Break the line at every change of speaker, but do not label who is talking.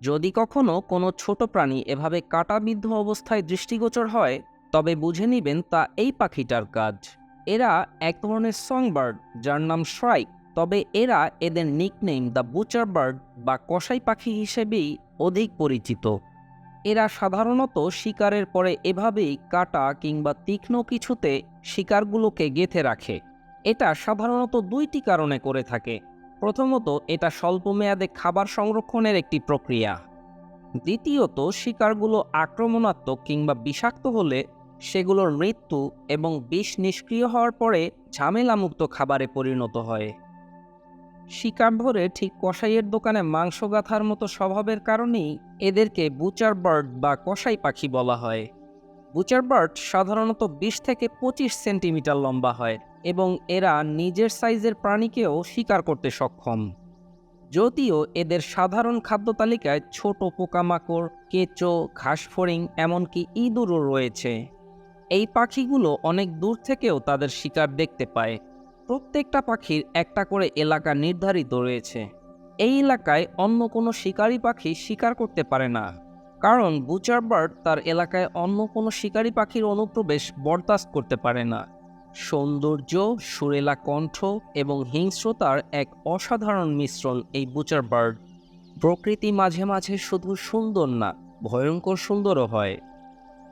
যদি কখনো কোনো ছোট প্রাণী এভাবে কাটাবিদ্ধ অবস্থায় দৃষ্টিগোচর হয়, তবে বুঝে নিবেন তা এই পাখিটার কাজ। এরা এক ধরনের সংবার্ড যার নাম শ্রাইক তবে এরা এদের নিকনেম দ্য বুচার বার্ড বা কসাই পাখি হিসেবেই অধিক পরিচিত। এরা সাধারণত শিকারের পরে এভাবেই কাটা কিংবা তীক্ষ্ণ কিছুতে শিকারগুলোকে গেঁথে রাখে। এটা সাধারণত দুইটি কারণে করে থাকে। প্রথমত, এটা স্বল্পমেয়াদে খাবার সংরক্ষণের একটি প্রক্রিয়া। দ্বিতীয়ত, শিকারগুলো আক্রমণাত্মক কিংবা বিষাক্ত হলে সেগুলোর মৃত্যু এবং বিষ নিষ্ক্রিয় হওয়ার পরে ঝামেলামুক্ত খাবারে পরিণত হয়। শিকার ধরে ঠিক কষাইয়ের দোকানে মাংস গাথার মতো স্বভাবের কারণেই এদেরকে বুচার বার্ড বা কষাই পাখি বলা হয়। বুচার বার্ড সাধারণত বিশ থেকে পঁচিশ সেন্টিমিটার লম্বা হয় এবং এরা নিজের সাইজের প্রাণীকেও শিকার করতে সক্ষম। যদিও এদের সাধারণ খাদ্য তালিকায় ছোট পোকামাকড়, কেঁচো, ঘাসফড়িং এমনকি ইঁদুরও রয়েছে। এই পাখিগুলো অনেক দূর থেকেও তাদের শিকার দেখতে পায়। প্রত্যেকটা পাখির একটা করে এলাকা নির্ধারিত রয়েছে। এই এলাকায় অন্য কোনো শিকারী পাখি শিকার করতে পারে না। কারণ বুচার বার্ড তার এলাকায় অন্য কোনো শিকারী পাখির অনুপ্রবেশ বরদাস্ত করতে পারে না। সৌন্দর্য, সুরেলা কণ্ঠ এবং হিংস্রতার এক অসাধারণ মিশ্রণ এই বুচার বার্ড। প্রকৃতি মাঝে মাঝে শুধু সুন্দর না, ভয়ঙ্কর সুন্দরও হয়।